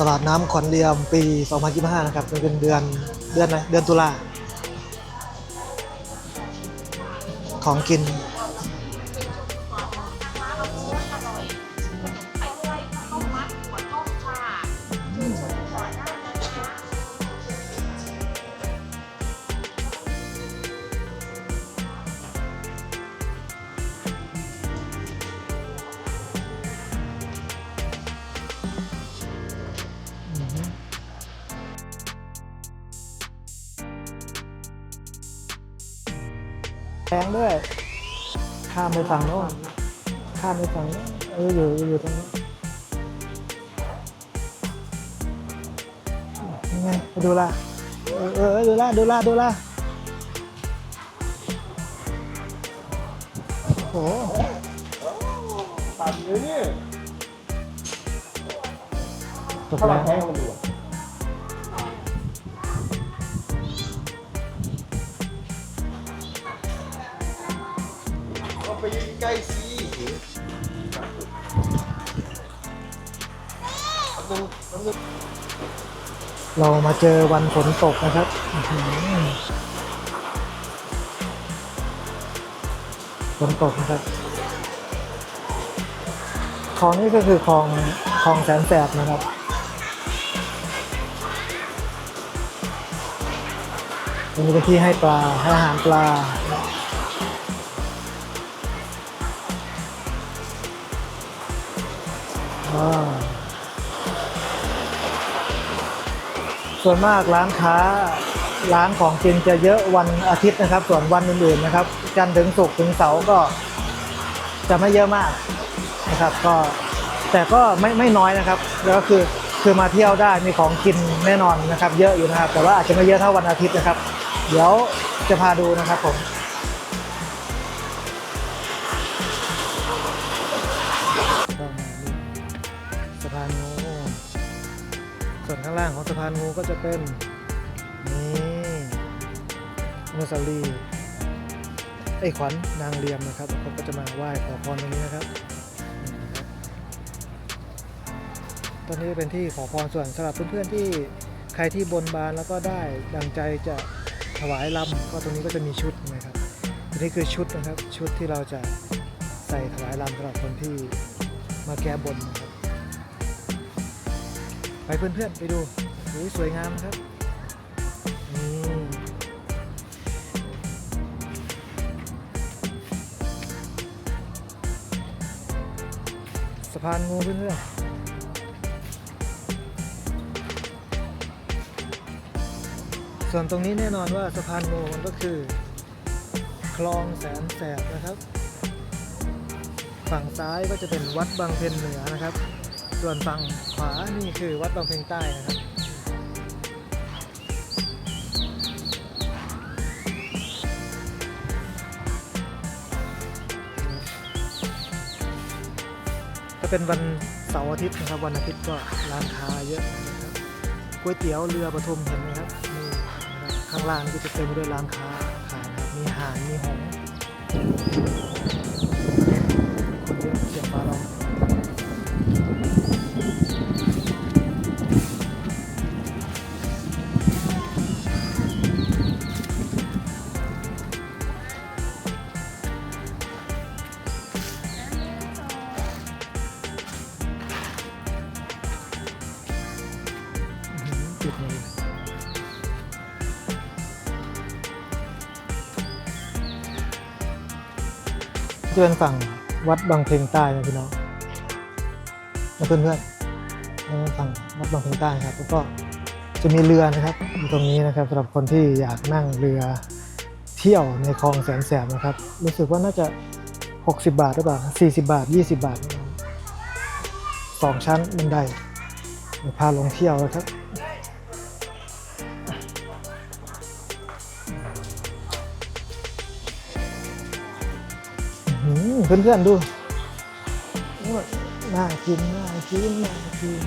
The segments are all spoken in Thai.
ตลาดน้ำขอนเรียมปี 2025 นะครับเป็นเดือนเดือนไหนเดือนตุลาของกิน งด้วย ข้ามไปฝั่งโน้นข้ามไปฝั่งโน้นเอออยู่อยู่ตรงนี้นยังไงไปดูละเออเออเออดูละดูละดูละโอ้โหตัดเลยนี่ จบถ้าเราแล้วแพงมันดู ไปใกล้สินึงนึงเรามาเจอวันฝนตกนะครับฝนตกนะครับคลองนี้ก็คือคลองคลองแสนแสบนะครับตรงนี้เป็นที่ให้ปลาให้อาหารปลา ส่วนมากร้านค้าร้านของกินจะเยอะวันอาทิตย์นะครับ ส่วนวันอื่นๆนะครับ จันทร์ถึงศุกร์ถึงเสาร์ก็จะไม่เยอะมากนะครับ ก็แต่ก็ไม่ไม่น้อยนะครับแล้วก็คือคือมาเที่ยวได้มีของกินแน่นอนนะครับ เยอะอยู่นะครับ แต่ว่าอาจจะไม่เยอะเท่าวันอาทิตย์นะครับ เดี๋ยวจะพาดูนะครับผมก็มานี่สะ พานงูส่วนข้างล่างของสะพานงูก็จะเป็นนี่อนุสาวรีย์ไอ้ขวัญนางเรียมนะครับเขาก็จะมาไหว้ขอพรตรงนี้นะครับ ตอนนี้เป็นที่ขอพรส่วนสำหรับเพื่อนๆที่ใครที่บนบานแล้วก็ได้ดังใจจะถวายลำก็ตรงนี้ก็จะมีชุดนะครับอันนี้คือชุดนะครับชุดที่เราจะใส่ถวายลำสำหรับคนที่มาแก้บนนะครับ ไปเพื่อนๆไปดูโอ้ยสวยงามครับสะพานงูเพื่อนๆส่วนตรงนี้แน่นอนว่าสะพานงูมันก็คือ คลองแสนแสบนะครับ ฝั่งซ้ายก็จะเป็นวัดบางเพนเหนือนะครับ ส่วนฝั่งขวานี่คือวัดบางเพลงใต้นะครับถ้าเป็นวันเสาร์อาทิตย์นะครับวันอาทิตย์ก็ร้านค้าเยอะนะครับก๋วยเตี๋ยวเรือปทุมเห็นไหมครับนี่ข้างล่างก็จะเต็มไปด้วยร้านค้าขายครับมีหานมีหง จะเป็นฝั่งวัดบางเพลงใต้นะพี่น้องนะเพื่อนๆนี่เป็นฝั่งวัดบางเพลงใต้ครับแล้วก็จะมีเรือนะครับอยู่ตรงนี้นะครับสำหรับคนที่อยากนั่งเรือเที่ยวในคลองแสนแสบนะครับ รู้สึกว่าน่าจะ 60 บาทหรือเปล่า40 บาท 20 บาทสองชั้นบันไดพาลงเที่ยวนะครับ เพื่อนๆดูน่ากินน่ากินน่ากิน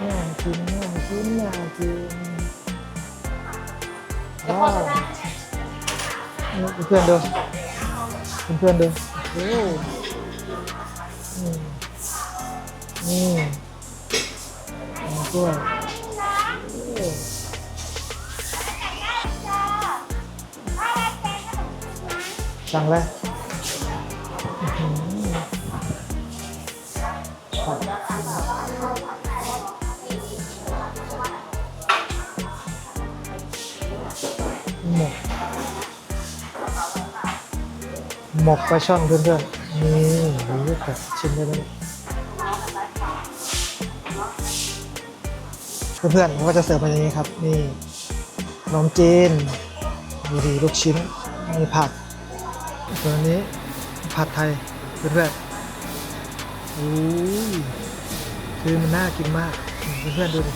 น่ากินน่ากินน่ากินว้าวนี่เพื่อนๆดูเพื่อนๆดูโอ้อืมนี่กล้วยสั่งเลย หมกปลาช่อนเพื่อนๆนี่ดูรูปแบบชิมได้ไหมเพื่อนๆผมก็จะเสิร์ฟมาอย่างนี้ครับ นี่ขนมจีนมีดีลูกชิ้น มีผักส่วนี้ผัดไทยเพื่อนๆอู้ยคือมันน่ากินมาก เพื่อนๆดูดิ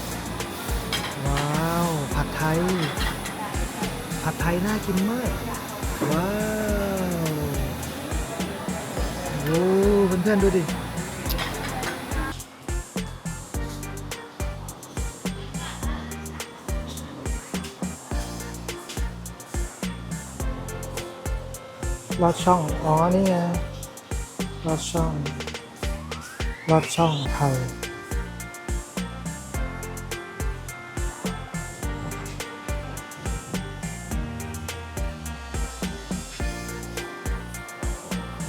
ว้าว ผัดไทย ผัดไทยน่ากินมาก ว้าว โอ้เพื่อนๆดูดิลอดช่อง อ๋อ นี่ไงลอดช่องลอดช่องไทย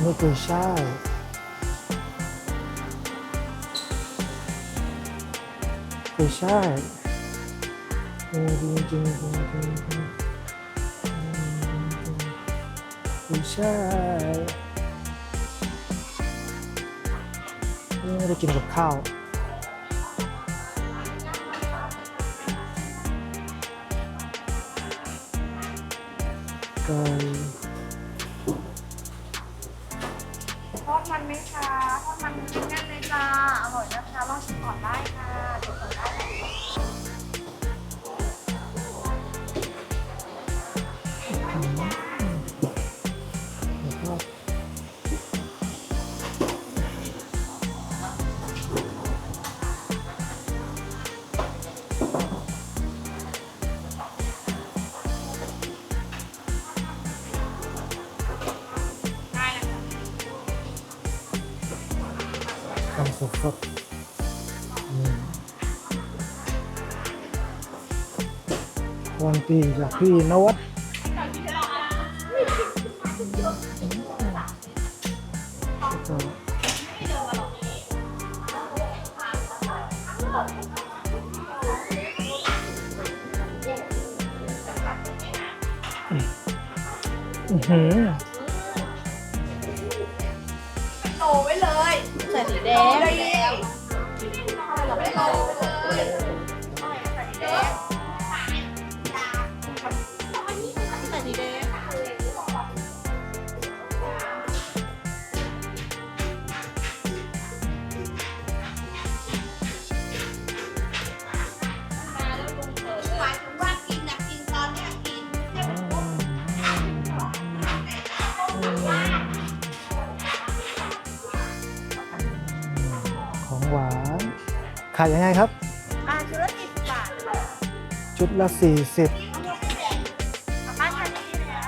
นี่กุยช่ายกุยช่ายจริงจริงจริงจริงจริงกุยช่ายนี่ไม่ได้กินกับข้าวไก่ ทอดมันไหมคะทอดมันแน่นๆเลยจ้า อร่อยนะคะ ลองชิมก่อนได้ค่ะชิมก่อนได้ ทำสดๆอืมวันปีจากพี่นวัดอือหือโตไว้เลย ใส่สีแดง ขายยังไงครับ อ่าชุดละสิบบาทชุดละ 40บ้านคันนี้นะ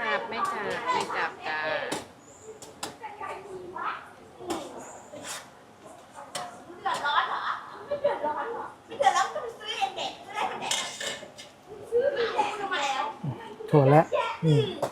จับไม่จับไม่จับจ้าเดือดร้อนเหรอไม่เดือดร้อนเหรอไม่เดือดร้อนก็ไปซื้อเด็กๆซื้อได้เป็นเด็กซื้อมาแล้วทำไมแล้วถั่วและนี่เ